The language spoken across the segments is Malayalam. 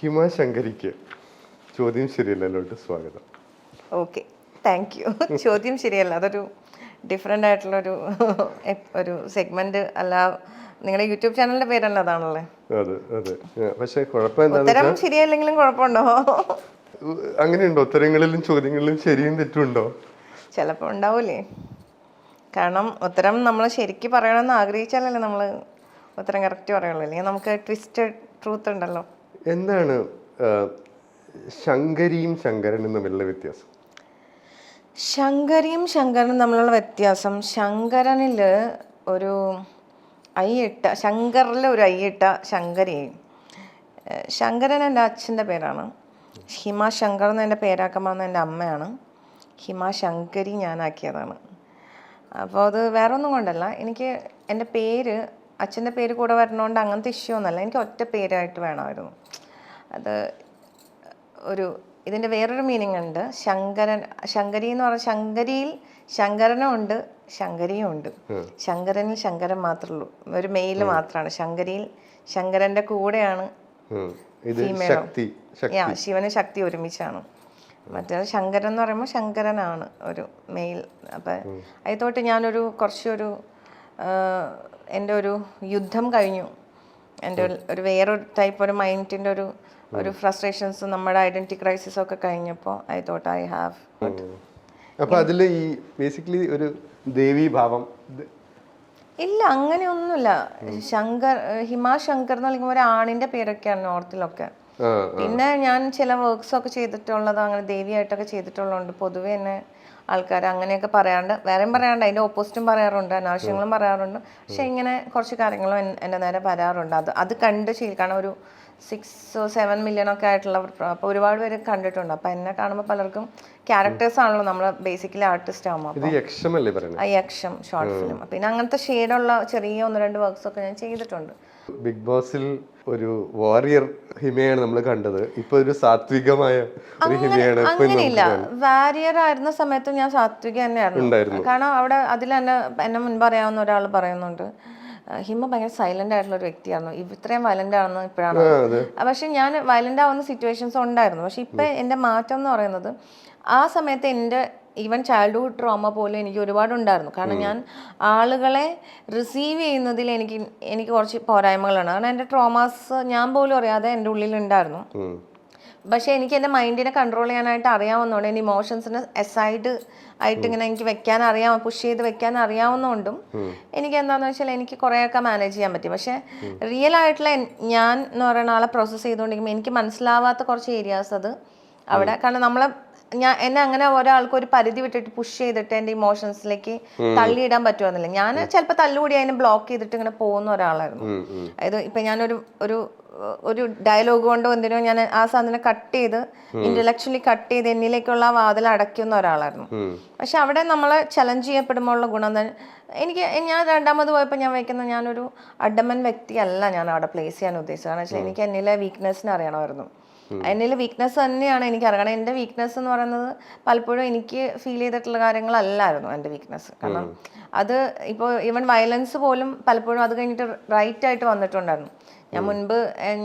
ഹിമ ശങ്കരിക്ക്. ചോദ്യം ശരിയല്ലോട്ട് സ്വാഗതം. ഓക്കെ താങ്ക് യു ചോദ്യം ശരിയല്ല അതൊരു ഡിഫറെന്റ് ആയിട്ടുള്ളൊരു ഒരു സെഗ്മെന്റ് അല്ല. നിങ്ങളുടെ യൂട്യൂബ് ചാനലിന്റെ പേരല്ല അതാണല്ലേ? അതെ അതെ. ആ, പക്ഷെ കുഴപ്പം എന്താന്ന് ഉത്തരം ശരിയല്ലെങ്കിലും കുഴപ്പമുണ്ടോ? ഉ- അങ്ങനെയുണ്ടോ? ഉത്തരങ്ങളിലും ചോദ്യങ്ങളിലും ശരിയും തെറ്റുണ്ടോ ചിലപ്പോൾ ഉണ്ടാവൂലേ. കാരണം ഉത്തരം നമ്മൾ ശരിക്ക് പറയണമെന്ന് ആഗ്രഹിച്ചാലല്ലേ നമ്മൾ ഉത്തരം കറക്റ്റ് പറയുള്ളൂ. അല്ലെങ്കിൽ നമുക്ക് ട്വിസ്റ്റഡ് ട്രൂത്ത് ഉണ്ടല്ലോ. എന്താണ് ശങ്കരിയും ശങ്കരനും തമ്മിലുള്ള വ്യത്യാസം? ശങ്കരിയും ശങ്കരനും തമ്മിലുള്ള വ്യത്യാസം ശങ്കരനിൽ ഒരു അയ്യിട്ട ശങ്കറിൽ ഒരു അയ്യിട്ട ശങ്കരിയും ഏഹ് ശങ്കരൻ എന്റെ അച്ഛന്റെ പേരാണ്. ഹിമ ശങ്കർ എന്ന് എന്റെ പേരാക്കമ്മ എന്റെ അമ്മയാണ്. ഹിമ ശങ്കരി ഞാനാക്കിയതാണ്. അപ്പോൾ അത് വേറൊന്നും കൊണ്ടല്ല. എനിക്ക് എന്റെ പേര് അച്ഛന്റെ പേര് കൂടെ വരണോണ്ട് അങ്ങനത്തെ ഇഷ്യൂ ഒന്നല്ല എനിക്ക് ഒറ്റ പേരായിട്ട് വേണമായിരുന്നു. അത് ഒരു ഇതിന്റെ വേറൊരു മീനിങ് ഉണ്ട്. ശങ്കരൻ ശങ്കരി എന്ന് പറഞ്ഞാൽ ശങ്കരിയിൽ ശങ്കരനും ഉണ്ട് ശങ്കരിയും ഉണ്ട്. ശങ്കരനിൽ ശങ്കരൻ മാത്രമേ ഉള്ളൂ. ഒരു മെയിൽ മാത്രമാണ് ശങ്കരിയിൽ ശങ്കരന്റെ കൂടെയാണ് യാ ശിവന് ശക്തി ഒരുമിച്ചാണ്. മറ്റേ ശങ്കരൻ എന്ന് പറയുമ്പോൾ ശങ്കരനാണ് ഒരു മെയിൽ അപ്പം അതിത്തോട്ട് ഞാനൊരു കുറച്ചൊരു എന്റെ ഒരു യുദ്ധം കഴിഞ്ഞു. എന്റെ ഒരു- വേറെ വേറൊരു ടൈപ്പ് ഒരു മൈൻഡിന്റെ ഒരു ഒരു ഫ്രസ്ട്രേഷൻസ് നമ്മുടെ ഐഡന്റിറ്റി ക്രൈസിസ് ഒക്കെ കഴിഞ്ഞപ്പോൾ ഐ തോട്ട് ഐ ഹാവ് അപ്പോൾ അതിൽ ഈ ബേസിക്കലി ഒരു ദേവീ ഭാവം ഇല്ല അങ്ങനെയൊന്നുമില്ല. ശങ്കർ ഹിമാ ശങ്കർ എന്ന് വിളിക്കുമ്പോൾ ഒരു ആണിന്റെ പേരൊക്കെയാണ് നോർത്തിലൊക്കെ. പിന്നെ ഞാൻ ചില വർക്ക്സ് ഒക്കെ ചെയ്തിട്ടുള്ളത് അങ്ങനെ ദേവിയായിട്ടൊക്കെ ചെയ്തിട്ടുള്ളതുകൊണ്ട് പൊതുവെ എന്നെ ആൾക്കാർ അങ്ങനെയൊക്കെ പറയാണ്ട് വേറെയും പറയാണ്ട് അതിന്റെ ഓപ്പോസിറ്റും പറയാറുണ്ട്. അനാവശ്യങ്ങളും പറയാറുണ്ട്. പക്ഷെ ഇങ്ങനെ കുറച്ച് കാര്യങ്ങളും എൻ- എന്റെ നേരെ വരാറുണ്ട്. അത് അത് കണ്ട് ശീലിക്കണം കാരണം ഒരു സിക്സ് സെവൻ മില്യൺ ഒക്കെ ആയിട്ടുള്ള അപ്പോൾ ഒരുപാട് പേര് കണ്ടിട്ടുണ്ട്. അപ്പോൾ എന്നെ കാണുമ്പോൾ പലർക്കും ക്യാരക്ടേഴ്സ് ആണല്ലോ നമ്മൾ ബേസിക്കലി ആർട്ടിസ്റ്റ് ആകുമ്പോൾ യക്ഷം ഷോർട്ട് ഫിലിം പിന്നെ അങ്ങനത്തെ ഷെയ്ഡുള്ള ചെറിയ ഒന്ന് രണ്ട് വർക്ക്സ് ഒക്കെ ഞാൻ ചെയ്തിട്ടുണ്ട്. ബിഗ് ബോസിൽ ഒരു വാരിയർ ഹിമയാണ് നമ്മൾ കണ്ടത്. ഇപ്പൊ ഒരു സാത്വികമായ ഒരു ഹിമയാണ് അങ്ങനെയില്ല. വാരിയർ ആയിരുന്ന സമയത്ത് ഞാൻ സാത്വിക തന്നെയായിരുന്നു. കാരണം അവിടെ അതിൽ തന്നെ എന്നെ മുൻപ് അറിയാവുന്ന ഒരാൾ പറയുന്നുണ്ട് ഹിമ ഭയങ്കര സൈലന്റ് ആയിട്ടുള്ള ഒരു വ്യക്തിയായിരുന്നു. ഇത്രയും വയലന്റ് ആണെന്ന് ഇപ്പോഴാണ്. പക്ഷെ ഞാൻ വയലന്റ് ആവുന്ന സിറ്റുവേഷൻസ് ഉണ്ടായിരുന്നു. പക്ഷെ ഇപ്പൊ എന്റെ മാറ്റം എന്ന് പറയുന്നത് ആ സമയത്ത് എന്റെ ഈവൻ ചൈൽഡ്ഹുഡ് ട്രോമ പോലും എനിക്ക് ഒരുപാട് ഉണ്ടായിരുന്നു കാരണം ഞാൻ ആളുകളെ റിസീവ് ചെയ്യുന്നതിൽ എനിക്ക് എനിക്ക് കുറച്ച് പോരായ്മകളാണ്. കാരണം എന്റെ ട്രോമാസ് ഞാൻ പോലും അറിയാതെ എന്റെ ഉള്ളിൽ ഉണ്ടായിരുന്നു. പക്ഷേ എനിക്ക് എന്റെ മൈൻഡിനെ കൺട്രോൾ ചെയ്യാനായിട്ട് അറിയാവുന്നതുകൊണ്ട് എന്റെ ഇമോഷൻസിന് എസൈഡ് ആയിട്ട് ഇങ്ങനെ എനിക്ക് വെക്കാൻ അറിയാം പുഷ് ചെയ്ത് വെക്കാൻ അറിയാവുന്നതുകൊണ്ടും എനിക്ക് എന്താണെന്ന് വെച്ചാൽ എനിക്ക് കുറേയൊക്കെ മാനേജ് ചെയ്യാൻ പറ്റും. പക്ഷേ റിയൽ ആയിട്ടുള്ള ഞാൻ എന്ന് പറയുന്ന ആളെ പ്രോസസ്സ് ചെയ്തുകൊണ്ടിരിക്കുമ്പോൾ എനിക്ക് മനസ്സിലാവാത്ത കുറച്ച് ഏരിയാസ് അത് അവിടെ. കാരണം നമ്മളെ ഞാൻ എന്നെ അങ്ങനെ ഒരാൾക്ക് ഒരു പരിധി വിട്ടിട്ട് പുഷ് ചെയ്തിട്ട് എന്റെ ഇമോഷൻസിലേക്ക് തള്ളിയിടാൻ പറ്റുമെന്നില്ല ഞാൻ ചിലപ്പോൾ തല്ലുകൂടി അതിനെ ബ്ലോക്ക് ചെയ്തിട്ട് ഇങ്ങനെ പോകുന്ന ഒരാളായിരുന്നു. അതായത് ഇപ്പൊ ഞാനൊരു ഒരു ഒരു ഡയലോഗ് കൊണ്ടോ എന്തിനോ ഞാൻ ആ സാധനം കട്ട് ചെയ്ത് ഇന്റലക്ച്വലി കട്ട് ചെയ്ത് എന്നിലേക്കുള്ള ആ വാതിൽ അടയ്ക്കുന്ന ഒരാളായിരുന്നു. പക്ഷെ അവിടെ നമ്മൾ ചലഞ്ച് ചെയ്യപ്പെടുമ്പോൾ ഉള്ള ഗുണം തന്നെ എനിക്ക് ഞാൻ രണ്ടാമത് പോയപ്പോൾ ഞാൻ വയ്ക്കുന്ന ഞാനൊരു അഡമൻ വ്യക്തിയല്ല ഞാൻ അവിടെ പ്ലേസ് ചെയ്യാൻ ഉദ്ദേശിച്ചത്. കാരണം വെച്ചാൽ എനിക്ക് എന്നിലെ വീക്ക്നെസ്സിനെ അറിയണമായിരുന്നു. എന്നിൽ വീക്ക്നെസ് തന്നെയാണ് എനിക്ക് അറിയണം കാരണം എന്റെ വീക്ക്നെസ് എന്ന് പറയുന്നത് പലപ്പോഴും എനിക്ക് ഫീൽ ചെയ്തിട്ടുള്ള കാര്യങ്ങളല്ലായിരുന്നു എന്റെ വീക്ക്നെസ് കാരണം അത് ഇപ്പോൾ ഈവൻ വയലൻസ് പോലും പലപ്പോഴും അത് കഴിഞ്ഞിട്ട് റൈറ്റ് ആയിട്ട് വന്നിട്ടുണ്ടായിരുന്നു. ഞാൻ മുൻപ്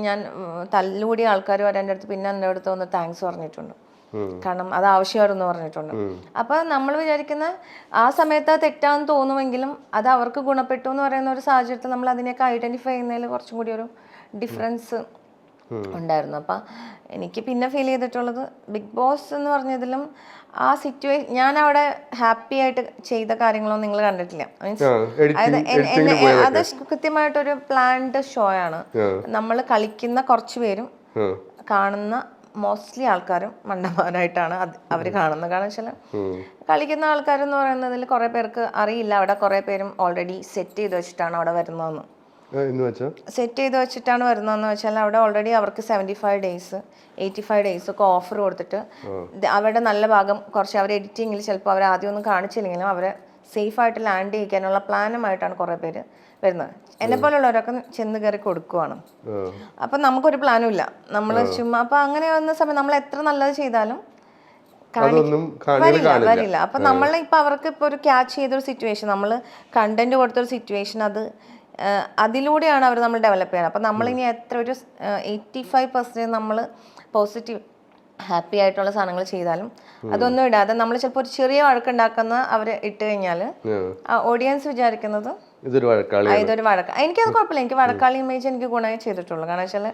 ഞാൻ തല്ലുകൂടി തല്ലുകൂടിയ ആൾക്കാർ വരെ എന്റെ അടുത്ത് പിന്നെ എന്റെ അടുത്ത് ഒന്ന് താങ്ക്സ് പറഞ്ഞിട്ടുണ്ട്. കാരണം അത് ആവശ്യമായിരുന്നു പറഞ്ഞിട്ടുണ്ട്. അപ്പൊ നമ്മൾ വിചാരിക്കുന്ന ആ സമയത്ത് അത് തെറ്റാന്ന് തോന്നുമെങ്കിലും അത് അവർക്ക് ഗുണപ്പെട്ടു എന്ന് പറയുന്ന ഒരു സാഹചര്യത്തിൽ നമ്മൾ അതിനെയൊക്കെ ഐഡന്റിഫൈ ചെയ്യുന്നതിൽ കുറച്ചും കൂടി ഒരു ഡിഫറൻസ് ഉണ്ടായിരുന്നു. അപ്പം എനിക്ക് പിന്നെ ഫീൽ ചെയ്തിട്ടുള്ളത് ബിഗ് ബോസ് എന്ന് പറഞ്ഞതിലും ആ സിറ്റുവേഷൻ ഞാൻ അവിടെ ഹാപ്പി ആയിട്ട് ചെയ്ത കാര്യങ്ങളൊന്നും നിങ്ങൾ കണ്ടിട്ടില്ല. മീൻസ് അതായത് അത് കൃത്യമായിട്ടൊരു പ്ലാൻഡ് ഷോ ആണ്. നമ്മൾ കളിക്കുന്ന കുറച്ച് പേരും കാണുന്ന മോസ്റ്റ്ലി ആൾക്കാരും മണ്ടന്മാരായിട്ടാണ് അവർ കാണുന്നത്. കാരണം വെച്ചാൽ. കളിക്കുന്ന ആൾക്കാരെന്ന് പറയുന്നതിൽ കുറേ പേർക്ക് അറിയില്ല. അവിടെ കുറേ പേരും ഓൾറെഡി സെറ്റ് ചെയ്ത് വെച്ചിട്ടാണ് അവിടെ വരുന്നതെന്ന്. എന്ന് സെറ്റ് ചെയ്ത് വെച്ചിട്ടാണ് വരുന്നതെന്ന് വെച്ചാൽ അവിടെ ഓൾറെഡി അവർക്ക് seventy five days eighty five days ഒക്കെ ഓഫർ കൊടുത്തിട്ട് അവരുടെ നല്ല ഭാഗം കുറച്ച് അവർ എഡിറ്റിങ്ങിൽ ചിലപ്പോൾ അവർ ആദ്യം ഒന്നും കാണിച്ചില്ലെങ്കിലും അവരെ സേഫ് ആയിട്ട് ലാൻഡ് ചെയ്യിക്കാനുള്ള പ്ലാനുമായിട്ടാണ് കുറേ പേര് വരുന്നത്. എന്നെ പോലുള്ളവരൊക്കെ ചെന്ന് കയറി കൊടുക്കുവാണ്. അപ്പം നമുക്കൊരു പ്ലാനും ഇല്ല. നമ്മൾ ചുമ്മാ അപ്പം അങ്ങനെ വന്ന സമയം നമ്മൾ എത്ര നല്ലത് ചെയ്താലും വരില്ല വരില്ല. അപ്പൊ നമ്മൾ ഇപ്പൊ അവർക്ക് ഇപ്പൊ ഒരു ക്യാച്ച് ചെയ്തൊരു സിറ്റുവേഷൻ നമ്മൾ കണ്ടന്റ് കൊടുത്തൊരു സിറ്റുവേഷൻ അത് അതിലൂടെയാണ് അവർ നമ്മൾ ഡെവലപ്പ് ചെയ്യുന്നത്. അപ്പം നമ്മളിനി എത്ര ഒരു എയ്റ്റി ഫൈവ് പെർസെന്റേജ് നമ്മൾ പോസിറ്റീവ് ഹാപ്പി ആയിട്ടുള്ള സാധനങ്ങൾ ചെയ്താലും അതൊന്നും ഇടാതെ നമ്മൾ ചിലപ്പോൾ ഒരു ചെറിയ വഴക്കുണ്ടാക്കുന്ന അവർ ഇട്ട് കഴിഞ്ഞാൽ ആ. ഓഡിയൻസ് വിചാരിക്കുന്നത് ഇതൊരു വഴക്കാളി ഇതൊരു വഴക്ക എനിക്കത് കുഴപ്പമില്ല. എനിക്ക് വഴക്കാളി ഇമേജ് എനിക്ക് ഗുണമായി ചെയ്തിട്ടുള്ളൂ. കാരണം വെച്ചാൽ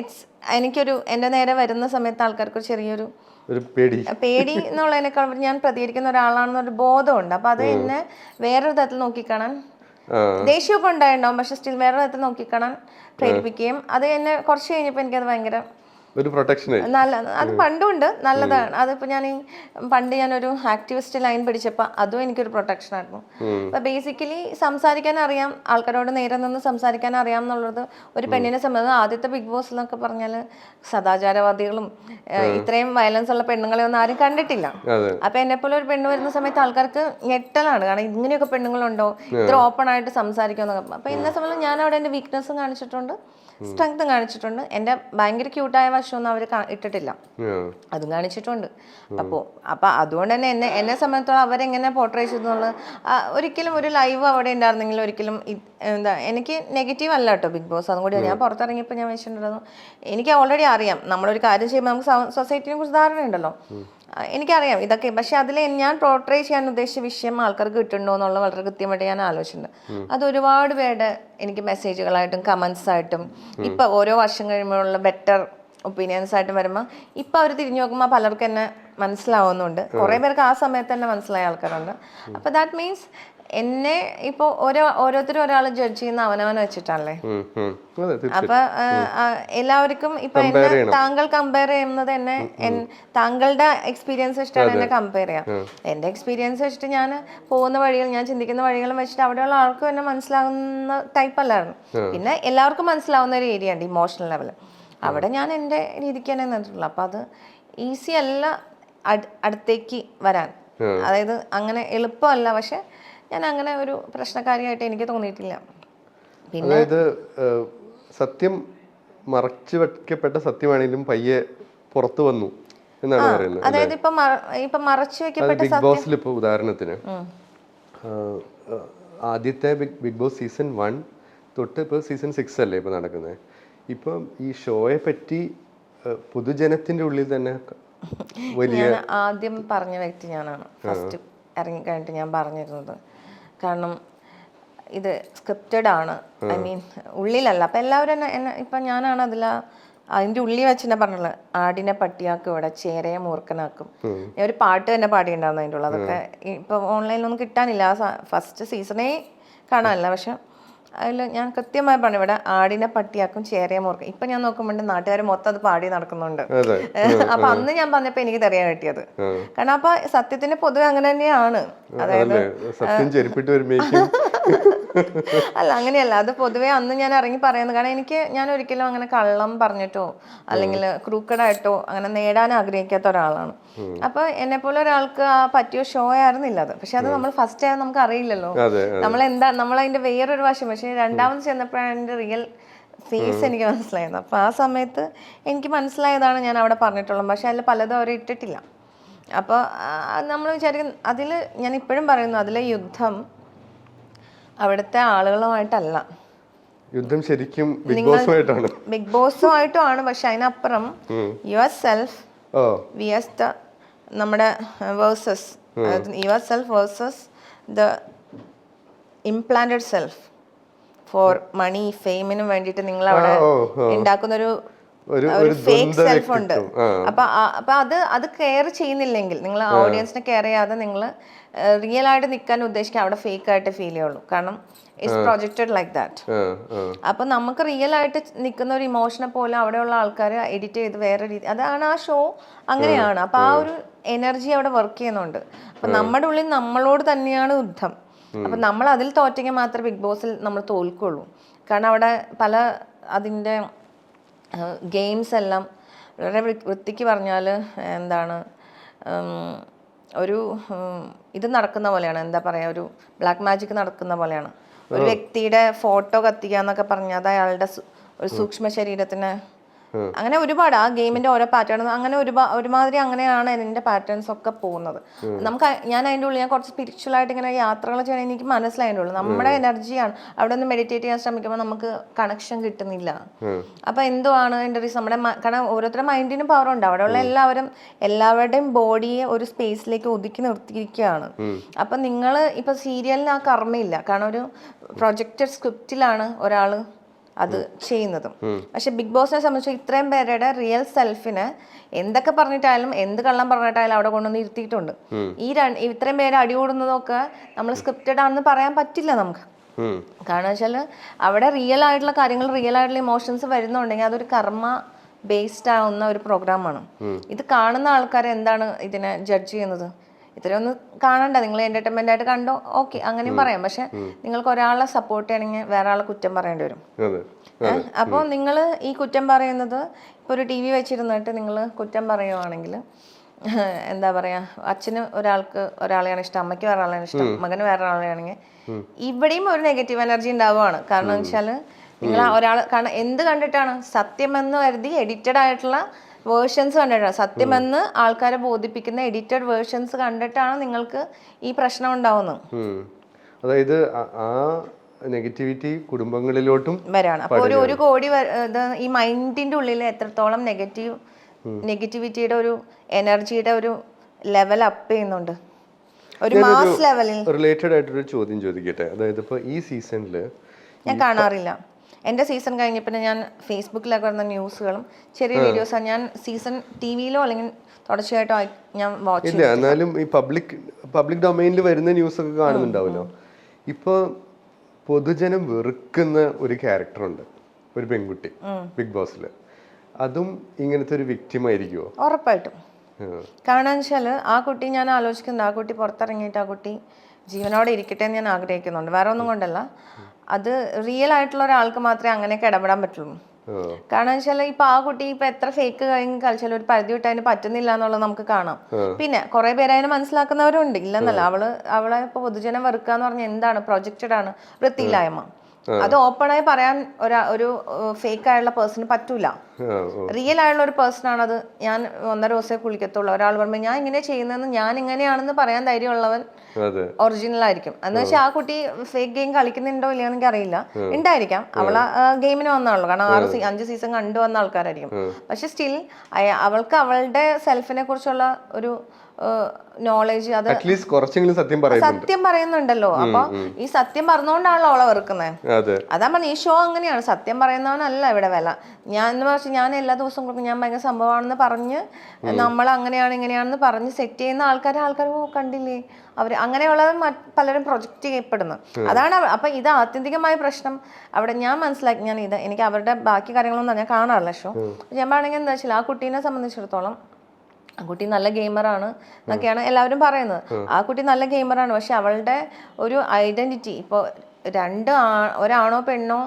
ഇറ്റ്സ് എനിക്കൊരു എന്റെ നേരെ വരുന്ന സമയത്ത് ആൾക്കാർക്ക് ഒരു ചെറിയൊരു ഒരു പേടി. പേടി എന്നുള്ളതിനേക്കാൾ ഞാൻ പ്രതികരിക്കുന്ന ഒരാളാണെന്നൊരു ബോധമുണ്ട്. അപ്പൊ അത് എന്നെ വേറൊരു തരത്തിൽ നോക്കിക്കാണാൻ ദേഷ്യമൊക്കെ ഉണ്ടായിട്ടുണ്ടാവും. പക്ഷെ സ്റ്റിൽ വേറെ തരത്തിൽ നോക്കിക്കാണാൻ പ്രേരിപ്പിക്കുകയും അത് എന്നെ കുറച്ച് കഴിഞ്ഞപ്പോൾ എനിക്കത് ഭയങ്കര ഒരു പ്രൊട്ടക്ഷൻ നല്ല അത് പണ്ടുണ്ട് നല്ലതാണ്. അതിപ്പോ ഞാൻ പണ്ട് ഞാനൊരു ആക്ടിവിസ്റ്റ് ലൈൻ പിടിച്ചപ്പോൾ അതും എനിക്കൊരു പ്രൊട്ടക്ഷൻ ആയിരുന്നു. അപ്പൊ ബേസിക്കലി സംസാരിക്കാൻ അറിയാം ആൾക്കാരോട് നേരെ നിന്ന് സംസാരിക്കാൻ അറിയാം എന്നുള്ളത് ഒരു പെണ്ണിനെ സംബന്ധിച്ച് ആദ്യത്തെ ബിഗ് ബോസ് എന്നൊക്കെ പറഞ്ഞാൽ സദാചാരവാദികളും ഇത്രയും വയലൻസ് ഉള്ള പെണ്ണുങ്ങളെ ഒന്നും ആരും കണ്ടിട്ടില്ല. അപ്പൊ എന്നെ പോലെ ഒരു പെണ്ണ് വരുന്ന സമയത്ത് ആൾക്കാർക്ക് ഞെട്ടലാണ്. കാരണം ഇങ്ങനെയൊക്കെ പെണ്ണുങ്ങളുണ്ടോ? ഇത്ര ഓപ്പൺ ആയിട്ട് സംസാരിക്കുമെന്നൊക്കെ. അപ്പൊ എന്നെ സംബന്ധിച്ച് ഞാൻ അവിടെ എന്റെ വീക്ക്നെസ്സും കാണിച്ചിട്ടുണ്ട്. സ്ട്രെങ്ത്തും കാണിച്ചിട്ടുണ്ട്. എന്റെ ഭയങ്കര ക്യൂട്ടായ വശമൊന്നും അവർ ഇട്ടിട്ടില്ല. അതും കാണിച്ചിട്ടുണ്ട്. അപ്പോൾ അപ്പൊ അതുകൊണ്ട് തന്നെ എന്നെ എന്നെ സംബന്ധിച്ചോളം അവരെങ്ങനെ പോർട്രേ ചെയ്തെന്നുള്ളത് ഒരിക്കലും ഒരു ലൈവ് അവിടെ ഉണ്ടായിരുന്നെങ്കിൽ ഒരിക്കലും എന്താ എനിക്ക് നെഗറ്റീവ് അല്ല കേട്ടോ ബിഗ് ബോസ് അതും കൂടി ഞാൻ പുറത്തിറങ്ങിയപ്പോൾ ഞാൻ വെച്ചിട്ടുണ്ടായിരുന്നു എനിക്ക് ഓൾറെഡി അറിയാം. നമ്മളൊരു കാര്യം ചെയ്യുമ്പോൾ നമുക്ക് സൊസൈറ്റിനെ കുറിച്ച് ധാരണയുണ്ടല്ലോ. എനിക്കറിയാം. ഇതൊക്കെ പക്ഷെ അതിൽ ഞാൻ പോർട്രേ ചെയ്യാൻ ഉദ്ദേശിച്ച വിഷയം ആൾക്കാർക്ക് കിട്ടുന്നുണ്ടോ എന്നുള്ള വളരെ കൃത്യമായിട്ട് ഞാൻ ആലോചിച്ചിട്ടുണ്ട്. അത് ഒരുപാട് പേരുടെ എനിക്ക് മെസ്സേജുകളായിട്ടും കമൻസ് ആയിട്ടും ഇപ്പൊ ഓരോ വർഷം കഴിയുമ്പോഴുള്ള ബെറ്റർ ഒപ്പീനിയൻസ് ആയിട്ട് വരുമ്പോൾ ഇപ്പൊ അവർ തിരിഞ്ഞു നോക്കുമ്പോൾ പലർക്കും എന്നെ മനസ്സിലാവുന്നുണ്ട്. കുറെ പേർക്ക് ആ സമയത്ത് തന്നെ മനസ്സിലായ ആൾക്കാരുണ്ട്. അപ്പൊ ദാറ്റ് മീൻസ് എന്നെ ഇപ്പൊ ഓരോ ഓരോരുത്തരും ഒരാൾ ജഡ്ജ് ചെയ്യുന്ന അവനവൻ തീർച്ചയായും അപ്പൊ എല്ലാവർക്കും ഇപ്പൊ എന്നെ താങ്കൾ കമ്പയർ ചെയ്യുന്നത് എന്നെ താങ്കളുടെ എക്സ്പീരിയൻസ് വെച്ചിട്ടാണ് എന്നെ കമ്പയർ ചെയ്യാം എന്റെ എക്സ്പീരിയൻസ് വെച്ചിട്ട് ഞാൻ പോകുന്ന വഴികൾ ഞാൻ ചിന്തിക്കുന്ന വഴികളും വെച്ചിട്ട് അവിടെയുള്ള ആൾക്കും എന്നെ മനസ്സിലാവുന്ന ടൈപ്പ് അല്ലായിരുന്നു. പിന്നെ എല്ലാവർക്കും മനസ്സിലാവുന്ന ഒരു ഏരിയ ഉണ്ട് ഇമോഷണൽ ലെവൽ അവിടെ ഞാൻ എന്റെ രീതിക്ക് തന്നെ നിന്നിട്ടുള്ളൂ. അപ്പൊ അത് ഈസി അല്ല അടുത്തേക്ക് വരാൻ. അതായത് അങ്ങനെ എളുപ്പമല്ല പക്ഷെ ഞാൻ അങ്ങനെ ഒരു പ്രശ്നക്കാരിയായിട്ട് എനിക്ക് തോന്നിയിട്ടില്ല. പിന്നെ അതായത് സത്യം മറച്ചു വെക്കപ്പെട്ട സത്യമാണെങ്കിലും പയ്യെ പുറത്തു വന്നു എന്നാണ് പറയുന്നത് അതായത് ഇപ്പൊ ഇപ്പൊ മറച്ചു വെക്കപ്പെട്ട ബിഗ് ബോസിൽ ഇപ്പൊ ഉദാഹരണത്തിന് ആദ്യത്തെ big big boss season one തൊട്ട് ഇപ്പോൾ സീസൺ സിക്സ് അല്ലേ ഇപ്പോൾ നടക്കുന്നത്. ഇപ്പം ഈ ഷോയെ പറ്റി പൊതുജനത്തിന്റെ ഉള്ളിൽ തന്നെ വലിയ ആദ്യം പറഞ്ഞ വ്യക്തി ഞാനാണ്. ഫസ്റ്റ് ഇറങ്ങി കഴിഞ്ഞിട്ട് ഞാൻ പറഞ്ഞിരുന്നത്. കാരണം ഇത് സ്ക്രിപ്റ്റഡ് ആണ്. ഐ മീൻ ഉള്ളിലല്ല. അപ്പൊ എല്ലാവരും എന്നെ എന്നെ ഇപ്പൊ ഞാനാണ് അതിൽ അതിന്റെ ഉള്ളിൽ വെച്ച് തന്നെ പറഞ്ഞുള്ളത് ആടിനെ പട്ടിയാക്കും ഇവിടെ ചേരയെ മൂർഖനാക്കും. ഞാൻ ഒരു പാട്ട് തന്നെ പാടിയിട്ടുണ്ടായിരുന്നു അതിന്റെ ഉള്ളത് അതൊക്കെ ഇപ്പൊ ഓൺലൈനിലൊന്നും കിട്ടാനില്ല. ഫസ്റ്റ് സീസണേ കാണാനല്ല. പക്ഷെ അതിൽ ഞാൻ കൃത്യമായി പറഞ്ഞു ഇവിടെ ആടിനെ പട്ടിയാക്കും ചേരയെ മുറുക്കും. ഇപ്പൊ ഞാൻ നോക്കുമ്പോൾ നാട്ടുകാർ മൊത്തം അത് പാടി നടക്കുന്നുണ്ട്. അപ്പൊ അന്ന് ഞാൻ പറഞ്ഞപ്പോ എനിക്ക് തെറിയാൻ കിട്ടിയത്. കാരണം അപ്പൊ സത്യത്തിന് പൊതുവെ അങ്ങനെ തന്നെയാണ്. അതായത് സത്യം ചെരുപ്പിട്ട് വരുമ്പോഴേക്കും. അല്ല അങ്ങനെയല്ല. അത് പൊതുവേ അന്ന് ഞാൻ ഇറങ്ങി പറയുന്നത് കാരണം എനിക്ക് ഞാൻ ഒരിക്കലും അങ്ങനെ കള്ളം പറഞ്ഞിട്ടോ അല്ലെങ്കിൽ ക്രൂക്കഡായിട്ടോ അങ്ങനെ നേടാൻ ആഗ്രഹിക്കാത്ത ഒരാളാണ്. അപ്പൊ എന്നെ പോലെ ഒരാൾക്ക് ആ പറ്റിയ ഷോ ആയിരുന്നില്ല അത്. പക്ഷെ അത് നമ്മൾ ഫസ്റ്റ് ആയത് നമുക്ക് അറിയില്ലല്ലോ. നമ്മൾ എന്താ നമ്മൾ അതിന്റെ വേറൊരു വശം. പക്ഷെ രണ്ടാമത് ചെന്നപ്പോഴാണ് അതിന്റെ റിയൽ ഫേസ് എനിക്ക് മനസ്സിലായത്. അപ്പൊ ആ സമയത്ത് എനിക്ക് മനസ്സിലായതാണ് ഞാൻ അവിടെ പറഞ്ഞിട്ടുള്ളത്. പക്ഷെ അതിൽ പലതും അവർ ഇട്ടിട്ടില്ല. അപ്പോൾ നമ്മൾ വിചാരിക്കും അതിൽ ഞാൻ ഇപ്പോഴും പറയുന്നു അതിലെ യുദ്ധം അവിടുത്തെ ആളുകളുമായിട്ടല്ല. യുദ്ധം ശരിക്കും ബിഗ് ബോസുമായിട്ടാണ്. ബിഗ് ബോസുമായിട്ടും ആണ് പക്ഷെ അതിനപ്പുറം your self oh V S the നമ്മുടെ versus your self versus the implanted self for money ഫെയിമിനും വേണ്ടിയിട്ട് നിങ്ങൾ അവിടെ ഉണ്ടാക്കുന്നൊരു ഉണ്ടാക്കുന്ന ഒരു ഒരു ഫേക്ക് സെൽഫ് ഉണ്ട്. അപ്പൊ അപ്പൊ അത് അത് കെയർ ചെയ്യുന്നില്ലെങ്കിൽ നിങ്ങൾ ഓഡിയൻസിനെ കെയർ ചെയ്യാതെ നിങ്ങൾ റിയൽ ആയിട്ട് നിൽക്കാൻ ഉദ്ദേശിക്കുക അവിടെ ഫേക്ക് ആയിട്ട് ഫീൽ ചെയ്യുള്ളൂ. കാരണം ഇറ്റ്സ് പ്രൊജക്റ്റഡ് ലൈക്ക് ദാറ്റ് അപ്പൊ നമുക്ക് റിയൽ ആയിട്ട് നിൽക്കുന്ന ഒരു ഇമോഷനെ പോലെ അവിടെയുള്ള ആൾക്കാർ എഡിറ്റ് ചെയ്ത് വേറെ രീതി അതാണ് ആ ഷോ അങ്ങനെയാണ്. അപ്പൊ ആ ഒരു എനർജി അവിടെ വർക്ക് ചെയ്യുന്നുണ്ട്. അപ്പൊ നമ്മുടെ ഉള്ളിൽ നമ്മളോട് തന്നെയാണ് യുദ്ധം. അപ്പൊ നമ്മൾ അതിൽ തോറ്റെങ്കിൽ മാത്രമേ ബിഗ് ബോസിൽ നമ്മൾ തോൽക്കുള്ളൂ. കാരണം അവിടെ പല അതിന്റെ ഗെയിംസ് എല്ലാം വളരെ വൃ- വൃത്തിക്ക് പറഞ്ഞാൽ എന്താണ് ഒരു ഇത് നടക്കുന്ന പോലെയാണ്. എന്താ പറയുക ഒരു ബ്ലാക്ക് മാജിക് നടക്കുന്ന പോലെയാണ്. ഒരു വ്യക്തിയുടെ ഫോട്ടോ കത്തിക്കുക എന്നൊക്കെ പറഞ്ഞാൽ അത് അയാളുടെ ഒരു സൂക്ഷ്മ ശരീരത്തിന് അങ്ങനെ ഒരുപാട് ആ ഗെയിമിന്റെ ഓരോ പാറ്റേൺ അങ്ങനെ ഒരുപാട് ഒരുമാതിരി അങ്ങനെയാണ് എന്റെ പാറ്റേൺസ് ഒക്കെ പോകുന്നത്. നമുക്ക് ഞാൻ അതിന്റെ ഉള്ളിൽ ഞാൻ കുറച്ച് സ്പിരിച്വൽ ആയിട്ട് ഇങ്ങനെ യാത്രകൾ ചെയ്യണം എനിക്ക് മനസ്സിലായതിന്റെ ഉള്ളൂ നമ്മുടെ എനർജിയാണ് അവിടെ ഒന്ന് മെഡിറ്റേറ്റ് ചെയ്യാൻ ശ്രമിക്കുമ്പോൾ നമുക്ക് കണക്ഷൻ കിട്ടുന്നില്ല. അപ്പൊ എന്തോ ആണ് എന്റെ റീസൺ നമ്മുടെ കാരണം ഓരോരുത്തരുടെ മൈൻഡിനും പവർ ഉണ്ട്. അവിടെയുള്ള എല്ലാവരും എല്ലാവരുടെയും ബോഡിയെ ഒരു സ്പേസിലേക്ക് ഒതുക്കി നിർത്തിയിരിക്കുകയാണ്. അപ്പൊ നിങ്ങൾ ഇപ്പൊ സീരിയലിന് ആ കർമ്മയില്ല. കാരണം ഒരു പ്രൊജക്റ്റഡ് സ്ക്രിപ്റ്റിലാണ് ഒരാൾ അത് ചെയ്യുന്നതും. പക്ഷെ ബിഗ് ബോസിനെ സംബന്ധിച്ച് ഇത്രയും പേരുടെ റിയൽ സെൽഫിന് എന്തൊക്കെ പറഞ്ഞിട്ടായാലും എന്ത് കള്ളം പറഞ്ഞിട്ടായാലും അവിടെ കൊണ്ടുവന്ന് ഇരുത്തിയിട്ടുണ്ട്. ഈ രണ്ട് ഇത്രയും പേര് അടികൂടുന്നതൊക്കെ നമ്മൾ സ്ക്രിപ്റ്റഡ് ആണെന്ന് പറയാൻ പറ്റില്ല നമുക്ക്. കാരണം വെച്ചാൽ അവിടെ റിയൽ ആയിട്ടുള്ള കാര്യങ്ങൾ റിയൽ ആയിട്ടുള്ള ഇമോഷൻസ് വരുന്നുണ്ടെങ്കിൽ അതൊരു കർമ്മ ബേസ്ഡ് ആവുന്ന ഒരു പ്രോഗ്രാമാണ് ഇത് കാണുന്ന ആൾക്കാർ എന്താണ് ഇതിനെ ജഡ്ജ് ചെയ്യുന്നത്? ഇത്രയൊന്നും കാണണ്ട. നിങ്ങൾ എന്റർടൈൻമെന്റ് ആയിട്ട് കണ്ടോ? ഓക്കെ അങ്ങനെയും പറയാം. പക്ഷെ നിങ്ങൾക്ക് ഒരാളെ സപ്പോർട്ട് ചെയ്യണമെങ്കിൽ വേറെ ആളെ കുറ്റം പറയേണ്ടി വരും. അപ്പോൾ നിങ്ങൾ ഈ കുറ്റം പറയുന്നത് ഇപ്പോൾ ഒരു ടി വി വെച്ചിരുന്നിട്ട് നിങ്ങൾ കുറ്റം പറയുവാണെങ്കിൽ എന്താ പറയാ അച്ഛന് ഒരാൾക്ക് ഒരാളെയാണ് ഇഷ്ടം അമ്മയ്ക്ക് വേറെ ആളെയാണ് ഇഷ്ടം മകന് വേറെ ആളെയാണെങ്കിൽ ഇവിടെയും ഒരു നെഗറ്റീവ് എനർജി ഉണ്ടാവുകയാണ് കാരണം വെച്ചാൽ നിങ്ങൾ ഒരാൾ കാരണം എന്ത് കണ്ടിട്ടാണ് സത്യമെന്ന് കരുതി എഡിറ്റഡ് ആയിട്ടുള്ള വേർഷൻസ് കണ്ടിട്ടാണ് സത്യമെന്ന് ആൾക്കാരെ ബോധിപ്പിക്കുന്ന എഡിറ്റഡ് വേർഷൻസ് കണ്ടിട്ടാണ് നിങ്ങൾക്ക് ഈ പ്രശ്നം ഉണ്ടാവുന്നത്. അതായത് ആ- നെഗറ്റിവിറ്റി കുടുംബങ്ങളിലോട്ടും വരാണ്. അപ്പോൾ ഒരു ഒരു കോടി ഈ മൈൻഡിന്റെ ഉള്ളിൽ എത്രത്തോളം നെഗറ്റീവ് നെഗറ്റിവിറ്റിയുടെ ഒരു എനർജിയുടെ ഒരു ലെവൽ അപ്പ് ചെയ്യുന്നുണ്ട്? ഒരു മാസ് ലെവലിൽ റിലേറ്റഡ് ആയിട്ടൊരു ചോദ്യം ചോദിക്കട്ടെ? അതായത് ഇപ്പോൾ ഈ സീസണിൽ ഞാൻ കാണാറില്ല. എന്റെ സീസൺ കഴിഞ്ഞപ്പോൾ ഞാൻ ഫേസ്ബുക്കിലൊക്കെ വരുന്ന ന്യൂസുകളും ചെറിയ വീഡിയോസാണ്. ഞാൻ സീസൺ ടി വിയിലോ അല്ലെങ്കിൽ തുടർച്ചയായിട്ടോ ഞാൻ വാച്ച് ഇല്ല എന്നാലും ഈ പബ്ലിക് പബ്ലിക് ഡൊമൈനിൽ വരുന്ന ന്യൂസ് ഒക്കെ കാണുന്നുണ്ടാവല്ലോ ഇപ്പൊ പൊതുജനം വെറുക്കുന്ന ഒരു ക്യാരക്ടറുണ്ട്. ഒരു പെൺകുട്ടി ബിഗ് ബോസിൽ അതും ഇങ്ങനത്തെ ഒരു വിക്ടിം ആയിരിക്കുമോ ഉറപ്പായിട്ടും കാരണം വെച്ചാൽ ആ കുട്ടി ഞാൻ ആലോചിക്കുന്നത് ആ കുട്ടി പുറത്തിറങ്ങിയിട്ട് ആ കുട്ടി ജീവനോടെ ഇരിക്കട്ടെ എന്ന് ഞാൻ ആഗ്രഹിക്കുന്നുണ്ട്. വേറെ ഒന്നും കൊണ്ടല്ല. അത് റിയൽ ആയിട്ടുള്ള ഒരാൾക്ക് മാത്രമേ അങ്ങനെയൊക്കെ ഇടപെടാൻ പറ്റുള്ളൂ. കാരണം വെച്ചാൽ ഇപ്പൊ ആ കുട്ടി ഇപ്പൊ എത്ര ഫേക്ക് കഴിഞ്ഞ് കളിച്ചാലും ഒരു പരിധി വിട്ട് അതിന് പറ്റുന്നില്ല എന്നുള്ളത് നമുക്ക് കാണാം. പിന്നെ കുറെ പേര് അതിനെ മനസ്സിലാക്കുന്നവരുണ്ട്. ഇല്ലെന്നല്ല അവൾ അവളെ ഇപ്പൊ പൊതുജനം വെറുക്കുക എന്ന് പറഞ്ഞാൽ എന്താണ്? പ്രൊജക്റ്റഡ് ആണ്. വൃത്തിയില്ലായ്മ. അത് ഓപ്പൺ ഓപ്പണായി പറയാൻ ഒരാ ഒരു ഫേക്ക് ആയുള്ള പേഴ്സണ് പറ്റൂല. റിയൽ ആയുള്ള ഒരു പേഴ്സൺ ആണത് ഞാൻ ഒന്നര ദിവസമേ കുളിക്കത്തുള്ളൂ ഒരാൾ പറയുമ്പോൾ ഞാൻ ഇങ്ങനെ ചെയ്യുന്നതെന്ന് ഞാൻ ഇങ്ങനെയാണെന്ന് പറയാൻ ധൈര്യമുള്ളവൻ ഒറിജിനൽ ആയിരിക്കും. എന്ന് വെച്ചാൽ ആ കുട്ടി ഫേക്ക് ഗെയിം കളിക്കുന്നുണ്ടോ ഇല്ലയോ എനിക്ക് അറിയില്ല. ഉണ്ടായിരിക്കാം. അവൾ ഗെയിമിന് വന്നാണല്ലോ കാരണം ആറ് അഞ്ച് സീസൺ കണ്ടു വന്ന ആൾക്കാരായിരിക്കും. പക്ഷെ സ്റ്റിൽ അവൾക്ക് അവളുടെ സെൽഫിനെ കുറിച്ചുള്ള ഒരു നോളേജ് അത് അറ്റ്ലീസ്റ്റ് കുറച്ചെങ്കിലും സത്യം പറയുന്നുണ്ട്. സത്യം പറയുന്നുണ്ടല്ലോ. അപ്പൊ ഈ സത്യം പറഞ്ഞുകൊണ്ടാണല്ലോ അവളെ വെറുക്കുന്നത് അതെ. പറഞ്ഞ ഈ ഷോ അങ്ങനെയാണ്. സത്യം പറയുന്നവനല്ല ഇവിടെ വില. ഞാൻ എന്ന് പറഞ്ഞാൽ ഞാൻ എല്ലാ ദിവസവും കൊടുക്കും. ഞാൻ ഭയങ്കര സംഭവമാണെന്ന് പറഞ്ഞ് നമ്മൾ അങ്ങനെയാണ് ഇങ്ങനെയാണെന്ന് പറഞ്ഞ് സെറ്റ് ചെയ്യുന്ന ആൾക്കാരെ ആൾക്കാർ കണ്ടില്ലേ? അവർ അങ്ങനെയുള്ളത് മറ്റ് പലരും പ്രൊജക്റ്റ് ചെയ്യപ്പെടുന്നു. അതാണ് അപ്പം അപ്പൊ ഇത് ആത്യന്തികമായ പ്രശ്നം. അവിടെ ഞാൻ മനസ്സിലാക്കി ഞാൻ ഇത് എനിക്ക് അവരുടെ ബാക്കി കാര്യങ്ങളൊന്നും ഞാൻ കാണാറില്ല ഷോ ഞാൻ പറയുകയാണെങ്കിൽ എന്താ വെച്ചാൽ ആ കുട്ടീനെ സംബന്ധിച്ചിടത്തോളം ആ കുട്ടി നല്ല ഗെയിമറാണ് എന്നൊക്കെയാണ് എല്ലാവരും പറയുന്നത്. ആ കുട്ടി നല്ല ഗെയിമറാണ്. പക്ഷെ അവളുടെ ഒരു ഐഡന്റിറ്റി ഇപ്പോൾ രണ്ട് ആ ഒരാണോ പെണ്ണോ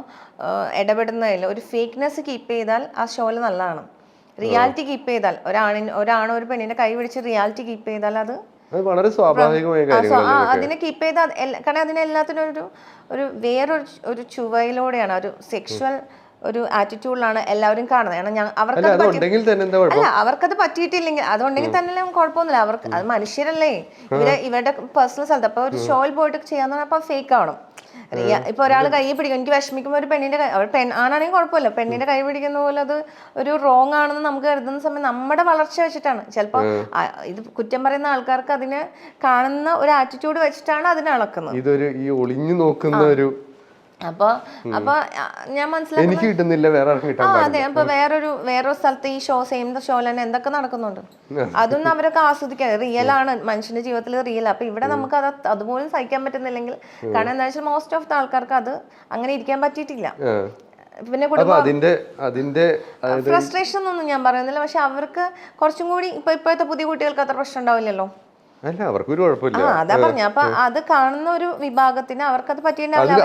ഇടപെടുന്നതിൽ ഒരു ഫേക്ക്നെസ് കീപ്പ് ചെയ്താൽ ആ ഷോയിൽ നല്ലതാണ്. റിയാലിറ്റി കീപ്പ് ചെയ്താൽ ഒരാണിന് ഒരാണോ ഒരു പെണ്ണിന്റെ കൈ പിടിച്ച് റിയാലിറ്റി കീപ്പ് ചെയ്താൽ അത് വളരെ സ്വാഭാവികമായ അതിനെ കീപ്പ് ചെയ്താൽ കാരണം അതിനെല്ലാത്തിനും ഒരു ഒരു വേറൊരു ഒരു ചുവയിലൂടെയാണ് ഒരു സെക്ഷുവൽ ഒരു ആറ്റിറ്റ്യൂഡിലാണ് എല്ലാവരും കാണുന്നത്. കാരണം അവർക്കത് അവർക്ക് അല്ല ഉണ്ടെങ്കിൽ തന്നെ എന്താ അവർക്കത് പറ്റിയിട്ടില്ലെങ്കിൽ അതുണ്ടെങ്കിൽ തന്നെ കുഴപ്പമൊന്നുമില്ല. അവർക്ക് അത് മനുഷ്യരല്ലേ. ഇവരെ ഇവരുടെ പേഴ്സണൽ സ്ഥലത്ത് അപ്പൊ ഒരു ഷോയിൽ പോയിട്ട് ചെയ്യാന്ന് പറഞ്ഞാൽ അപ്പൊ ഫേക്ക് ആവണം. ഇപ്പൊ ഒരാൾ കൈ പിടിക്കും. എനിക്ക് വിഷമിക്കുമ്പോൾ ഒരു പെണ്ണിന്റെ കൈ പെൺ ആണാണെങ്കിൽ കുഴപ്പമില്ല. പെണ്ണിന്റെ കൈ പിടിക്കുന്ന പോലെ അത് ഒരു റോങ് ആണെന്ന് നമുക്ക് കരുതുന്ന സമയം നമ്മുടെ വളർച്ച വെച്ചിട്ടാണ്. ചിലപ്പോൾ ഇത് കുറ്റം പറയുന്ന ആൾക്കാർക്ക് അതിനെ കാണുന്ന ഒരു ആറ്റിറ്റ്യൂഡ് വെച്ചിട്ടാണ് അതിനെ അളക്കുന്നത്. ഇതൊരു ഈ ഒളിഞ്ഞു നോക്കുന്ന ഒരു അപ്പൊ അപ്പൊ ഞാൻ മനസ്സിലാക്കി കിട്ടുന്നില്ല വേറെ ആ അതെ അപ്പൊ വേറൊരു വേറൊരു സ്ഥലത്ത് ഈ ഷോ സെയിം ഷോ തന്നെ എന്തൊക്കെ നടക്കുന്നുണ്ട്? അതൊന്നും അവരൊക്കെ ആസ്വദിക്കാൻ റിയൽ ആണ് മനുഷ്യന്റെ ജീവിതത്തിൽ റിയൽ അപ്പൊ ഇവിടെ നമുക്ക് അത് അതുപോലും സഹിക്കാൻ പറ്റുന്നില്ലെങ്കിൽ കാരണം എന്താ വെച്ചാൽ മോസ്റ്റ് ഓഫ് ദ ആൾക്കാർക്ക് അത് അങ്ങനെ ഇരിക്കാൻ പറ്റിയിട്ടില്ല. പിന്നെ അതിന്റെ അതിന്റെ ഫ്രസ്ട്രേഷൻ ഒന്നും ഞാൻ പറയുന്നില്ല. പക്ഷെ അവർക്ക് കുറച്ചും കൂടി ഇപ്പൊ ഇപ്പോഴത്തെ പുതിയ കുട്ടികൾക്ക് അത്ര പ്രശ്നം ഉണ്ടാവില്ലല്ലോ. അല്ല അവർക്കൊരു കുഴപ്പമില്ല. ആ അതാ പറഞ്ഞ. അപ്പൊ അത് കാണുന്ന ഒരു വിഭാഗത്തിന് അവർക്ക് അത് പറ്റിയിട്ടുണ്ടാവില്ല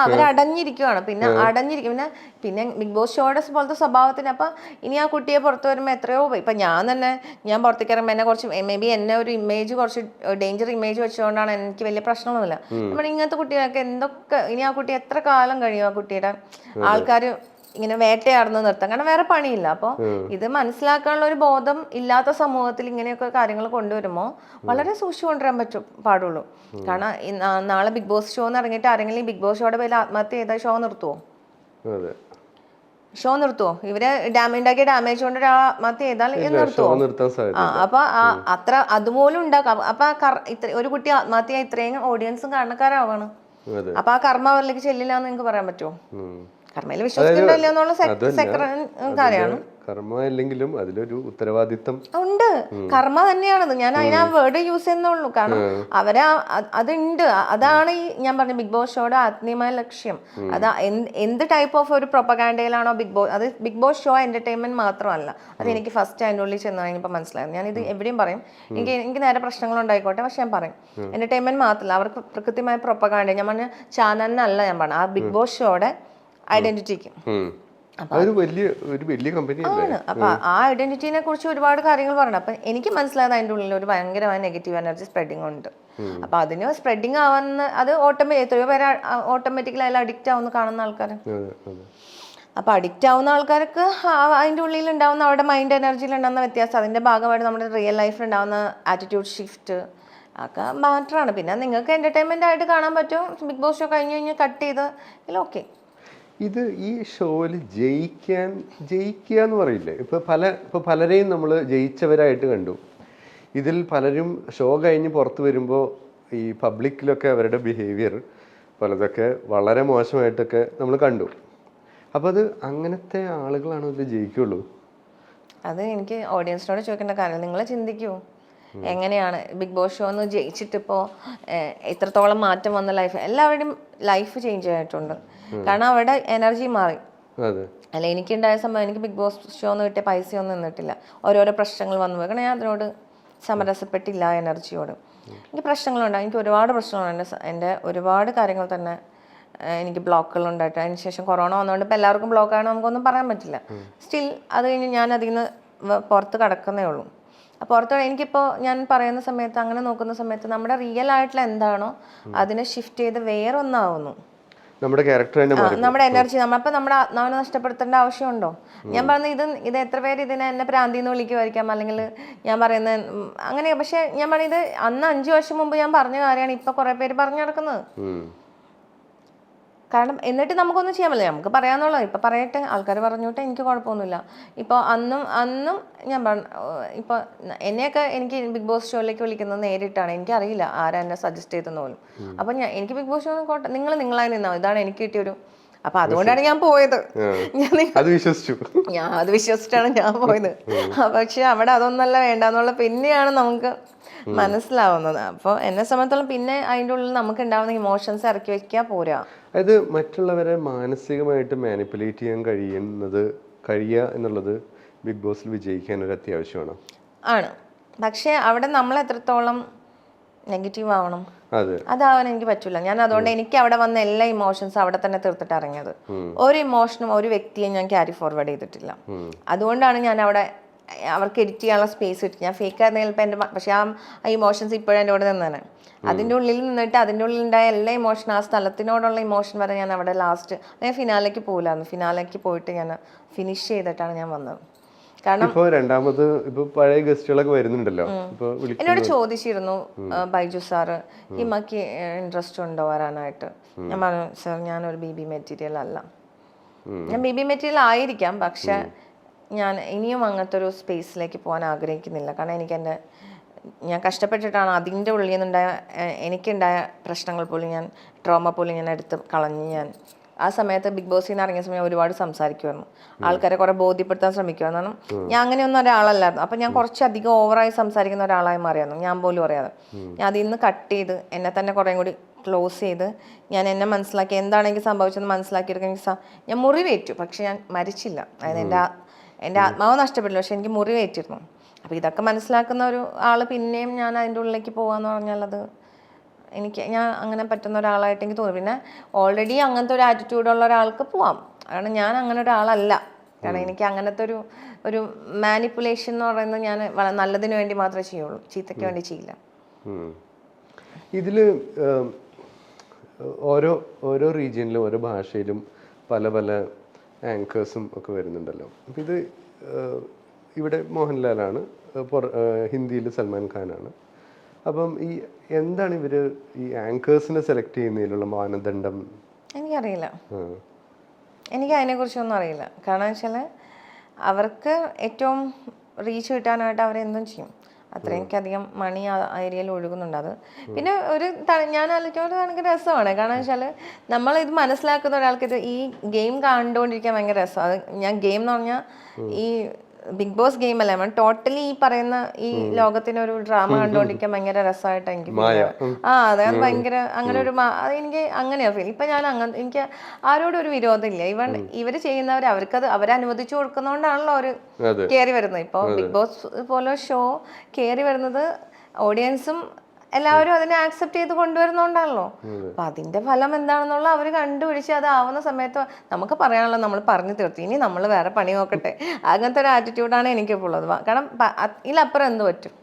അവർ അടഞ്ഞിരിക്കുവാണ് പിന്നെ അടഞ്ഞിരിക്കും പിന്നെ പിന്നെ ബിഗ് ബോസ് ഷോയുടെ പോലത്തെ സ്വഭാവത്തിന് അപ്പൊ ഇനി ആ കുട്ടിയെ പുറത്ത് വരുമ്പോൾ എത്രയോ ഇപ്പൊ ഞാൻ തന്നെ ഞാൻ പുറത്തേക്ക് ഇറങ്ങുമ്പോൾ എന്നെ കുറച്ച് മേ ബി എന്നെ ഒരു ഇമേജ് കുറച്ച് ഡേഞ്ചർ ഇമേജ് വെച്ചുകൊണ്ടാണ് എനിക്ക് വലിയ പ്രശ്നമൊന്നുമില്ല. നമ്മൾ ഇങ്ങനത്തെ കുട്ടികൾക്ക് എന്തൊക്കെ ഇനി ആ കുട്ടി എത്ര കാലം കഴിയും ആ കുട്ടിയുടെ? ആൾക്കാർ ഇങ്ങനെ വേട്ടയാടുന്നത് നിർത്താം കാരണം വേറെ പണിയില്ല. അപ്പോൾ ഇത് മനസ്സിലാക്കാനുള്ള ഒരു ബോധം ഇല്ലാത്ത സമൂഹത്തിൽ ഇങ്ങനെയൊക്കെ കാര്യങ്ങൾ കൊണ്ടുവരുമ്പോൾ വളരെ സൂക്ഷിച്ചു കൊണ്ടുവരാൻ പറ്റും പാടുള്ളൂ. കാരണം നാളെ ബിഗ് ബോസ് ഷോ എന്ന് ഇറങ്ങിയിട്ട് ആരെങ്കിലും ബിഗ് ബോസ് ഷോയുടെ പേരിൽ ആത്മഹത്യ ചെയ്താൽ ഷോ നിർത്തുവോ? ഷോ നിർത്തുവോ? ഇവർ ഉണ്ടാക്കിയ ഡാമേജ് കൊണ്ട് ഒരാൾ ആത്മഹത്യ ചെയ്താൽ ഇത് നിർത്തുവോ? ആ അപ്പൊ അത്ര അതുപോലും ഉണ്ടാക്കാം. അപ്പൊ ഒരു കുട്ടി ആത്മഹത്യ ഇത്രയും ഓഡിയൻസും കാരണക്കാരാവാണ്. അപ്പൊ ആ കർമ്മ അവരിലേക്ക് ചെല്ലില്ല എന്ന് നിങ്ങൾക്ക് പറയാൻ പറ്റുമോ. കർമ്മയിൽ വിശ്വസിക്കണ്ടല്ലോ എന്നുള്ള കാര്യമാണ് കർമ്മ ഇല്ലെങ്കിലും അതിലൊരു ഉത്തരവാദിത്തം ഉണ്ട്. കർമ്മ തന്നെയാണത് ഞാൻ അതിന് ആ വേർഡ് യൂസ് ചെയ്യുന്നുള്ളൂ. കാരണം അവരെ അത് അതുണ്ട്. അതാണ് ഈ ഞാൻ പറഞ്ഞ ബിഗ് ബോസ് ഷോയുടെ ആത്മീയമായ ലക്ഷ്യം. അത് എന്ത് എന്ത് ടൈപ്പ് ഓഫ് ഒരു പ്രൊപ്പഗാൻഡയിലാണോ ബിഗ് ബോസ് അത് ബിഗ് ബോസ് ഷോ എന്റർടൈൻമെന്റ് മാത്രമല്ല. അത് എനിക്ക് ഫസ്റ്റ് അതിന്റെ ഉള്ളിൽ ചെന്ന് കഴിഞ്ഞപ്പോൾ മനസ്സിലായത്. ഞാൻ ഇത് എവിടെയും പറയും. എനിക്ക് എനിക്ക് നേരെ പ്രശ്നങ്ങൾ ഉണ്ടായിക്കോട്ടെ പക്ഷെ ഞാൻ പറയും. എന്റർടൈൻമെന്റ് മാത്രമല്ല. അവർക്ക് കൃത്യമായ പ്രൊപ്പഗാൻഡ ഞാൻ പറഞ്ഞ ചാനലിനല്ല ഞാൻ പറഞ്ഞു. ആ ബിഗ് ബോസ് ഷോയുടെ ഐഡന്റിറ്റിക്ക്. അതൊരു വലിയ ഒരു വലിയ കമ്പനി അല്ലേ? ആണ്. അപ്പൊ ആ ഐഡന്റിറ്റിനെ കുറിച്ച് ഒരുപാട് കാര്യങ്ങൾ പറഞ്ഞു അപ്പൊ എനിക്ക് മനസ്സിലായത് അതിന്റെ ഉള്ളിൽ ഒരു ഭയങ്കരമായ നെഗറ്റീവ് എനർജി സ്പ്രെഡിങ് ഉണ്ട്. അപ്പൊ അതിന് സ്പ്രെഡിങ് ആവുന്ന അത് ഓട്ടോമാറ്റിക് എത്രയോ പേര് ഓട്ടോമാറ്റിക്കലി അതിൽ അഡിക്റ്റ് ആവുന്ന കാണുന്ന ആൾക്കാർ അതെ അതെ. അപ്പൊ അഡിക്റ്റ് ആവുന്ന ആൾക്കാർക്ക് അതിന്റെ ഉള്ളിൽ ഉണ്ടാവുന്ന അവരുടെ മൈൻഡ് എനർജിയിൽ ഉണ്ടാകുന്ന വ്യത്യാസം അതിന്റെ ഭാഗമായിട്ട് നമ്മുടെ റിയൽ ലൈഫിൽ ഉണ്ടാവുന്ന ആറ്റിറ്റ്യൂഡ് ഷിഫ്റ്റ് ഒക്കെ മാറ്ററാണ് പിന്നെ നിങ്ങൾക്ക് എന്റർടൈൻമെന്റ് ആയിട്ട് കാണാൻ പറ്റും. ബിഗ് ബോസ് ഷോ കഴിഞ്ഞ് കഴിഞ്ഞ് കട്ട് ചെയ്ത് ഓക്കെ ഇത് ഈ ഷോയിൽ ജയിക്കാൻ ജയിക്കുക എന്ന് പറയില്ലേ? ഇപ്പൊ പല ഇപ്പൊ പലരെയും നമ്മൾ ജയിച്ചവരായിട്ട് കണ്ടു. ഇതിൽ പലരും ഷോ കഴിഞ്ഞ് പുറത്ത് വരുമ്പോൾ ഈ പബ്ലിക്കിലൊക്കെ അവരുടെ ബിഹേവിയർ പലതൊക്കെ വളരെ മോശമായിട്ടൊക്കെ നമ്മൾ കണ്ടു. അപ്പോൾ അത് അങ്ങനത്തെ ആളുകളാണോ ഇതിൽ ജയിക്കുള്ളൂ? അത് എനിക്ക് ഓഡിയൻസിനോട് ചോദിക്കേണ്ട കാര്യം നിങ്ങൾ ചിന്തിക്കൂ. എങ്ങനെയാണ് ബിഗ് ബോസ് ഷോ ഒന്ന് ജയിച്ചിട്ടിപ്പോൾ എത്രത്തോളം മാറ്റം വന്ന ലൈഫ് എല്ലാവരുടെയും ലൈഫ് ചേഞ്ച് ആയിട്ടുണ്ട്. കാരണം അവിടെ എനർജി മാറി. അല്ല എനിക്കുണ്ടായ സമയം എനിക്ക് ബിഗ് ബോസ് ഷോ എന്ന് കിട്ടിയ പൈസയൊന്നും നിന്നിട്ടില്ല. ഓരോരോ പ്രശ്നങ്ങൾ വന്നു പോയി. കാരണം ഞാൻ അതിനോട് സമരസപ്പെട്ടില്ല എനർജിയോട്. എനിക്ക് പ്രശ്നങ്ങളുണ്ടായി എനിക്ക് ഒരുപാട് പ്രശ്നങ്ങളുണ്ട്. എന്റെ ഒരുപാട് കാര്യങ്ങൾ തന്നെ എനിക്ക് ബ്ലോക്കുകൾ ഉണ്ടായിട്ട്. അതിന് ശേഷം കൊറോണ വന്നതുകൊണ്ട് ഇപ്പോൾ എല്ലാവർക്കും ബ്ലോക്കാണ് നമുക്കൊന്നും പറയാൻ പറ്റില്ല. സ്റ്റിൽ അത് കഴിഞ്ഞ് ഞാൻ അതിൽ നിന്ന് പുറത്ത് കടക്കുന്നേ ഉള്ളൂ. പുറത്ത് എനിക്കിപ്പോൾ ഞാൻ പറയുന്ന സമയത്ത് അങ്ങനെ നോക്കുന്ന സമയത്ത് നമ്മുടെ റിയൽ ആയിട്ടുള്ള എന്താണോ അതിനെ ഷിഫ്റ്റ് ചെയ്ത് വേറൊന്നാവുന്നു. നമ്മുടെ ക്യാരക്ടർ തന്നെ നമ്മുടെ എനർജി നമ്മളപ്പോൾ നമ്മുടെ ആത്മാവിനെ നഷ്ടപ്പെടുത്തേണ്ട ആവശ്യമുണ്ടോ? ഞാൻ പറഞ്ഞ ഇത് ഇത് എത്ര പേര് ഇതിനെ എന്നെ പ്രാന്തി എന്ന് വിളിക്കുമായിരിക്കാം അല്ലെങ്കിൽ ഞാൻ പറയുന്ന അങ്ങനെ. പക്ഷെ ഞാൻ പറയുന്നത് അന്ന് അഞ്ചു വർഷം മുമ്പ് ഞാൻ പറഞ്ഞ കാര്യമാണ് ഇപ്പൊ കുറെ പേര് പറഞ്ഞു നടക്കുന്നത്. കാരണം എന്നിട്ട് നമുക്കൊന്നും ചെയ്യാൻ പറ്റില്ല. നമുക്ക് പറയാന്നുള്ളത് ഇപ്പം പറയട്ടെ ആൾക്കാർ പറഞ്ഞോട്ടെ എനിക്ക് കുഴപ്പമൊന്നുമില്ല. ഇപ്പോൾ അന്നും അന്നും ഞാൻ പറഞ്ഞ ഇപ്പോൾ എന്നെയൊക്കെ എനിക്ക് ബിഗ് ബോസ് ഷോയിലേക്ക് വിളിക്കുന്നത് നേരിട്ടാണ്. എനിക്കറിയില്ല ആരാ എന്നെ സജസ്റ്റ് ചെയ്തെന്ന് പോലും. അപ്പോൾ ഞാൻ എനിക്ക് ബിഗ് ബോസ് ഷോ കോട്ടെ നിങ്ങൾ നിങ്ങളായി നിന്നാൽ. ഇതാണ് എനിക്ക് കിട്ടിയൊരു അപ്പൊ അതുകൊണ്ടാണ് ഞാൻ പോയത്. ഞാൻ അത് വിശ്വസിച്ചു. ഞാൻ അത് വിശ്വസിച്ചിട്ടാണ് ഞാൻ പോയത്. പക്ഷെ അവിടെ അതൊന്നല്ല വേണ്ടെന്നുള്ള പിന്നെയാണ് നമുക്ക് മനസ്സിലാവുന്നത്. അപ്പോൾ എന്നെ സംബന്ധിച്ചോളം പിന്നെ അതിന്റെ ഉള്ളിൽ നമുക്ക് ഉണ്ടാവുന്ന ഇമോഷൻസ് ഇറക്കി വെക്കുക പോരാ. അതായത് മറ്റുള്ളവരെ മാനസികമായിട്ട് മാനിപ്പുലേറ്റ് ചെയ്യാൻ കഴിയുന്നത് കഴിയുക എന്നുള്ളത് ബിഗ് ബോസിൽ വിജയിക്കാൻ ഒരു അത്യാവശ്യമാണ്. ആണ്. പക്ഷേ അവിടെ നമ്മൾ എത്രത്തോളം നെഗറ്റീവ് ആവണം അതെ. അതാവാൻ എനിക്ക് പറ്റില്ല ഞാൻ അതുകൊണ്ട് എനിക്ക് അവിടെ വന്ന എല്ലാ ഇമോഷൻസ് അവിടെ തന്നെ തീർത്തിട്ട് ഇറങ്ങിയത്. ഒരു ഇമോഷനും ഒരു വ്യക്തിയെ ഞാൻ ക്യാരി ഫോർവേഡ് ചെയ്തിട്ടില്ല. അതുകൊണ്ടാണ് ഞാൻ അവിടെ അവർക്ക് എഡിറ്റ് ചെയ്യാനുള്ള സ്പേസ് കിട്ടി. ഞാൻ ഫേക്ക് ആയിരുന്നെങ്കിൽ ഇപ്പം എന്റെ പക്ഷേ ആ ഇമോഷൻസ് ഇപ്പോഴും എന്റെ കൂടെ നിന്നാണ്. അതിന്റെ ഉള്ളിൽ നിന്നിട്ട് അതിന്റെ ഉള്ളിൽ ഉണ്ടായ എല്ലാ ഇമോഷൻ ആ സ്ഥലത്തിനോടുള്ള ഇമോഷൻ വരെ ഞാൻ അവിടെ ലാസ്റ്റ് ഞാൻ ഫിനാലേക്ക് പോകില്ലായിരുന്നു ഫിനാലേക്ക് പോയിട്ട് ഞാൻ ഫിനിഷ് ചെയ്തിട്ടാണ് ഞാൻ വന്നത്. കാരണം ഇപ്പോ രണ്ടാമത് ഇപ്പൊ പഴയ ഗസ്റ്റുകളൊക്കെ വരുന്നുണ്ടല്ലോ. എന്നോട് ചോദിച്ചിരുന്നു ബൈജു സാറ് ഹിമയ്ക്ക് ഇൻട്രസ്റ്റ് ഉണ്ടോ? വരാനായിട്ട്. ഞാൻ പറഞ്ഞു സാർ ഞാനൊരു ബി ബി മെറ്റീരിയൽ അല്ല. ഞാൻ ബി ബി മെറ്റീരിയൽ ആയിരിക്കാം പക്ഷെ ഞാൻ ഇനിയും അങ്ങനത്തെ ഒരു സ്പേസിലേക്ക് പോകാൻ ആഗ്രഹിക്കുന്നില്ല. കാരണം എനിക്ക് എന്റെ ഞാൻ കഷ്ടപ്പെട്ടിട്ടാണ് അതിന്റെ ഉള്ളിൽ നിന്നുണ്ടായ എനിക്കുണ്ടായ പ്രശ്നങ്ങൾ പോലും ഞാൻ ട്രോമ പോലും ഞാൻ എടുത്ത് കളഞ്ഞ് ഞാൻ ആ സമയത്ത് ബിഗ് ബോസിൽ നിന്ന് ഇറങ്ങിയ സമയം ഒരുപാട് സംസാരിക്കുമായിരുന്നു. ആൾക്കാരെ കുറെ ബോധ്യപ്പെടുത്താൻ ശ്രമിക്കുമായിരുന്നു. കാരണം ഞാൻ അങ്ങനെയൊന്നും ഒരാളല്ലായിരുന്നു. അപ്പം ഞാൻ കുറച്ചധികം ഓവറായി സംസാരിക്കുന്ന ഒരാളായി മാറിയായിരുന്നു. ഞാൻ പോലും അറിയാതെ. ഞാൻ അതിൽ നിന്ന് കട്ട് ചെയ്ത് എന്നെ തന്നെ കുറേ കൂടി ക്ലോസ് ചെയ്ത് ഞാൻ എന്നെ മനസ്സിലാക്കി എന്താണ് എനിക്ക് സംഭവിച്ചതെന്ന് മനസ്സിലാക്കിയെടുക്കാൻ ഞാൻ മുറിവേറ്റു. പക്ഷെ ഞാൻ മരിച്ചില്ല. അതായത് എന്റെ എന്റെ ആത്മാവ് നഷ്ടപ്പെട്ടില്ല പക്ഷെ എനിക്ക് മുറിവേറ്റിരുന്നു അപ്പോൾ ഇതൊക്കെ മനസ്സിലാക്കുന്ന ഒരു ആൾ പിന്നെയും ഞാൻ അതിന്റെ ഉള്ളിലേക്ക് പോകാന്ന് പറഞ്ഞാൽ അത് എനിക്ക് ഞാൻ അങ്ങനെ പറ്റുന്ന ഒരാളായിട്ട് എനിക്ക് തോന്നി. പിന്നെ ഓൾറെഡി അങ്ങനത്തെ ഒരു ആറ്റിറ്റ്യൂഡുള്ള ഒരാൾക്ക് പോവാം. കാരണം ഞാൻ അങ്ങനെ ഒരാളല്ല. കാരണം എനിക്ക് അങ്ങനത്തെ ഒരു ഒരു മാനിപ്പുലേഷൻ എന്ന് പറയുന്നത് ഞാൻ നല്ലതിന് വേണ്ടി മാത്രമേ ചെയ്യുള്ളൂ. ചീത്തയ്ക്ക് വേണ്ടി ചെയ്യില്ല. ഇതിൽ ഇതിൽ ഓരോ ഓരോ റീജിയനിലും ഓരോ ഭാഷയിലും പല പല ആങ്കേഴ്സും ഒക്കെ വരുന്നുണ്ടല്ലോ. അപ്പം ഇത് ഇവിടെ മോഹൻലാലാണ് ഹിന്ദിയിൽ സൽമാൻ ഖാനാണ്. അപ്പം ഈ എന്താണ് ഇവർ ഈ ആങ്കേഴ്സിനെ സെലക്ട് ചെയ്യുന്നതിലുള്ള മാനദണ്ഡം? എനിക്കറിയില്ല. എനിക്ക് എനിക്ക് അതിനെക്കുറിച്ചൊന്നും അറിയില്ല. കാരണം വെച്ചാൽ അവർക്ക് ഏറ്റവും റീച്ച് കിട്ടാനായിട്ട് അവരെന്തും ചെയ്യും. അത്രയ്ക്കധികം മണി ആ ഏരിയയിൽ ഒഴുകുന്നുണ്ട് അത്. പിന്നെ ഒരു ഞാൻ ആലോചിക്കുന്നത് ഭയങ്കര രസമാണ്. കാരണം വെച്ചാൽ നമ്മൾ ഇത് മനസ്സിലാക്കുന്ന ഒരാൾക്ക് ഇത് ഈ ഗെയിം കണ്ടുകൊണ്ടിരിക്കാൻ ഭയങ്കര രസമാണ് അത് ഞാൻ ഗെയിം എന്ന് പറഞ്ഞാൽ ഈ ബിഗ് ബോസ് ഗെയിം അല്ല നമ്മൾ ടോട്ടലി ഈ പറയുന്ന ഈ ലോകത്തിന് ഒരു ഡ്രാമ കണ്ടുകൊണ്ടിരിക്കാൻ ഭയങ്കര രസമായിട്ട് എനിക്ക് ആ അതെ അത് ഭയങ്കര അങ്ങനെ ഒരു എനിക്ക് അങ്ങനെയാ ഫീൽ. ഇപ്പൊ ഞാൻ അങ്ങനെ എനിക്ക് ആരോടും ഒരു വിരോധമില്ല ഇവൺ ഇവർ ചെയ്യുന്നവർ അവർക്കത് അവരനുവദിച്ചു കൊടുക്കുന്നോണ്ടാണല്ലോ അവർ കയറി വരുന്നത്. ഇപ്പോൾ ബിഗ് ബോസ് പോലെ ഷോ കയറി വരുന്നത് ഓഡിയൻസും എല്ലാവരും അതിനെ ആക്സെപ്റ്റ് ചെയ്ത് കൊണ്ടുവരുന്നോണ്ടാണല്ലോ. അപ്പൊ അതിന്റെ ഫലം എന്താണെന്നുള്ള അവർ കണ്ടുപിടിച്ച് അത് ആവുന്ന സമയത്ത് നമുക്ക് പറയാനുള്ള നമ്മൾ പറഞ്ഞു തീർത്തു. ഇനി നമ്മൾ വേറെ പണി നോക്കട്ടെ. അങ്ങനത്തെ ഒരു ആറ്റിറ്റ്യൂഡാണ് എനിക്കിപ്പോൾ ഉള്ളത്. കാരണം ഇതിലപ്പുറം എന്ത് പറ്റും?